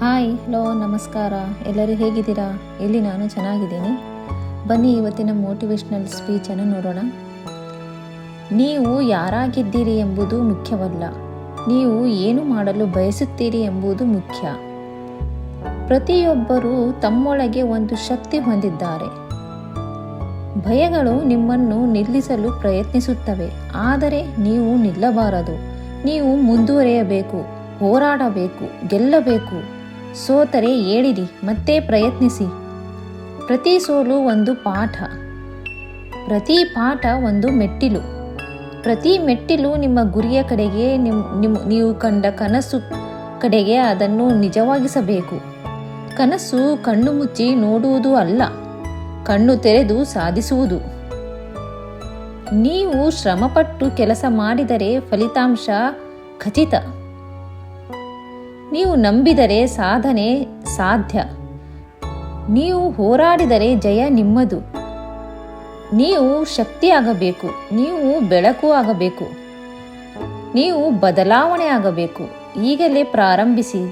Hi, hello, ನಮಸ್ಕಾರ. ಎಲ್ಲರೂ ಹೇಗಿದ್ದೀರಾ? ಇಲ್ಲಿ ನಾನು ಚೆನ್ನಾಗಿದ್ದೀನಿ. ಬನ್ನಿ, ಇವತ್ತಿನ ಮೋಟಿವೇಶ್ನಲ್ ಸ್ಪೀಚನ್ನು ನೋಡೋಣ. ನೀವು ಯಾರಾಗಿದ್ದೀರಿ ಎಂಬುದು ಮುಖ್ಯವಲ್ಲ. ನೀವು ಏನು ಮಾಡಲು ಬಯಸುತ್ತೀರಿ ಎಂಬುದು ಮುಖ್ಯ. ಪ್ರತಿಯೊಬ್ಬರೂ ತಮ್ಮೊಳಗೆ ಒಂದು ಶಕ್ತಿ ಹೊಂದಿದ್ದಾರೆ. ಭಯಗಳು ನಿಮ್ಮನ್ನು ನಿಲ್ಲಿಸಲು ಪ್ರಯತ್ನಿಸುತ್ತವೆ. ಆದರೆ ನೀವು ನಿಲ್ಲಬಾರದು. ನೀವು ಮುಂದುವರಿಯಬೇಕು, ಹೋರಾಡಬೇಕು, ಗೆಲ್ಲಬೇಕು. ಸೋತರೆ ಏಳಿರಿ, ಮತ್ತೆ ಪ್ರಯತ್ನಿಸಿ. ಪ್ರತಿ ಸೋಲು ಒಂದು ಪಾಠ. ಪ್ರತಿ ಪಾಠ ಒಂದು ಮೆಟ್ಟಿಲು. ಪ್ರತಿ ಮೆಟ್ಟಿಲು ನಿಮ್ಮ ಗುರಿಯ ಕಡೆಗೆ, ನಿಮ್ ನಿಮ್, ನೀವು ಕಂಡ ಕನಸು ಕಡೆಗೆ ಅದನ್ನು ನಿಜವಾಗಿಸಬೇಕು. ಕನಸು ಕಣ್ಣು ಮುಚ್ಚಿ ನೋಡುವುದು ಅಲ್ಲ, ಕಣ್ಣು ತೆರೆದು ಸಾಧಿಸುವುದು. ನೀವು ಶ್ರಮಪಟ್ಟು ಕೆಲಸ ಮಾಡಿದರೆ ಫಲಿತಾಂಶ ಖಚಿತ. ನೀವು ನಂಬಿದರೆ ಸಾಧನೆ ಸಾಧ್ಯ. ನೀವು ಹೋರಾಡಿದರೆ ಜಯ ನಿಮ್ಮದು. ನೀವು ಶಕ್ತಿಯಾಗಬೇಕು, ನೀವು ಬೆಳಕು ಆಗಬೇಕು, ನೀವು ಬದಲಾವಣೆ ಆಗಬೇಕು. ಈಗಲೇ ಪ್ರಾರಂಭಿಸಿ.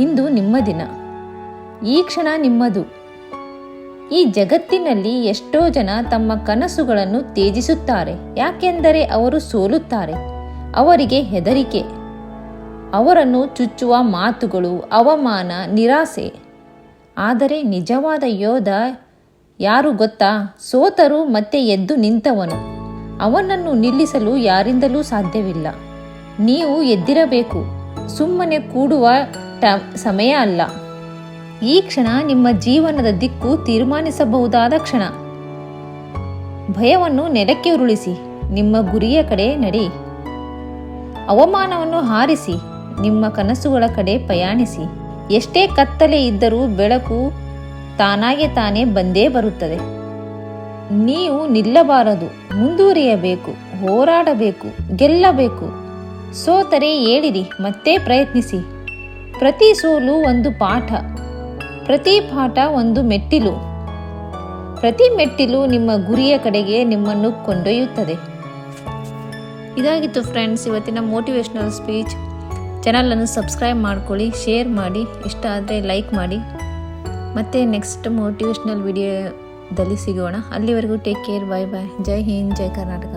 ಇಂದು ನಿಮ್ಮ ದಿನ. ಈ ಕ್ಷಣ ನಿಮ್ಮದು. ಈ ಜಗತ್ತಿನಲ್ಲಿ ಎಷ್ಟೋ ಜನ ತಮ್ಮ ಕನಸುಗಳನ್ನು ತ್ಯಜಿಸುತ್ತಾರೆ. ಯಾಕೆಂದರೆ ಅವರು ಸೋಲುತ್ತಾರೆ. ಅವರಿಗೆ ಹೆದರಿಕೆ. ಅವರನ್ನು ಚುಚ್ಚುವ ಮಾತುಗಳು ಅವಮಾನ, ನಿರಾಸೆ. ಆದರೆ ನಿಜವಾದ ಯೋಧ ಯಾರು ಗೊತ್ತಾ? ಸೋತರು ಮತ್ತೆ ಎದ್ದು ನಿಂತವನು. ಅವನನ್ನು ನಿಲ್ಲಿಸಲು ಯಾರಿಂದಲೂ ಸಾಧ್ಯವಿಲ್ಲ. ನೀವು ಎದ್ದಿರಬೇಕು. ಸುಮ್ಮನೆ ಕೂಡುವ ಟ ಸಮಯ ಅಲ್ಲ. ಈ ಕ್ಷಣ ನಿಮ್ಮ ಜೀವನದ ದಿಕ್ಕು ತೀರ್ಮಾನಿಸಬಹುದಾದ ಕ್ಷಣ. ಭಯವನ್ನು ನೆಲಕ್ಕೆ ಉರುಳಿಸಿ. ನಿಮ್ಮ ಗುರಿಯ ಕಡೆ ನಡೆ. ಅವಮಾನವನ್ನು ಹಾರಿಸಿ. ನಿಮ್ಮ ಕನಸುಗಳ ಕಡೆ ಪಯಾಣಿಸಿ ಎಷ್ಟೇ ಕತ್ತಲೆ ಇದ್ದರೂ ಬೆಳಕು ತಾನಾಗೆ ತಾನೇ ಬಂದೇ ಬರುತ್ತದೆ. ನೀವು ನಿಲ್ಲಬಾರದು, ಮುಂದುವರಿಯಬೇಕು, ಹೋರಾಡಬೇಕು, ಗೆಲ್ಲಬೇಕು. ಸೋತರೆ ಏಳಿರಿ ಮತ್ತೆ ಪ್ರಯತ್ನಿಸಿ. ಪ್ರತಿ ಸೋಲು ಒಂದು ಪಾಠ, ಪ್ರತಿ ಪಾಠ ಒಂದು ಮೆಟ್ಟಿಲು. ಪ್ರತಿ ಮೆಟ್ಟಿಲು ನಿಮ್ಮ ಗುರಿಯ ಕಡೆಗೆ ನಿಮ್ಮನ್ನು ಕೊಂಡೊಯ್ಯುತ್ತದೆ. ಇದಾಗಿತ್ತು ಫ್ರೆಂಡ್ಸ್ ಇವತ್ತಿನ ಮೋಟಿವೇಶ್ನಲ್ ಸ್ಪೀಚ್ ಚಾನಲನ್ನು ಸಬ್ಸ್ಕ್ರೈಬ್ ಮಾಡ್ಕೊಳ್ಳಿ, ಶೇರ್ ಮಾಡಿ, ಇಷ್ಟ ಆದರೆ ಲೈಕ್ ಮಾಡಿ. ಮತ್ತೆ ನೆಕ್ಸ್ಟ್ ಮೋಟಿವೇಶ್ನಲ್ ವಿಡಿಯೋದಲ್ಲಿ ಸಿಗೋಣ. ಅಲ್ಲಿವರೆಗೂ ಟೇಕ್ ಕೇರ್ ಬಾಯ್ ಬಾಯ್ ಜೈ ಹಿಂದ್, ಜೈ ಕರ್ನಾಟಕ.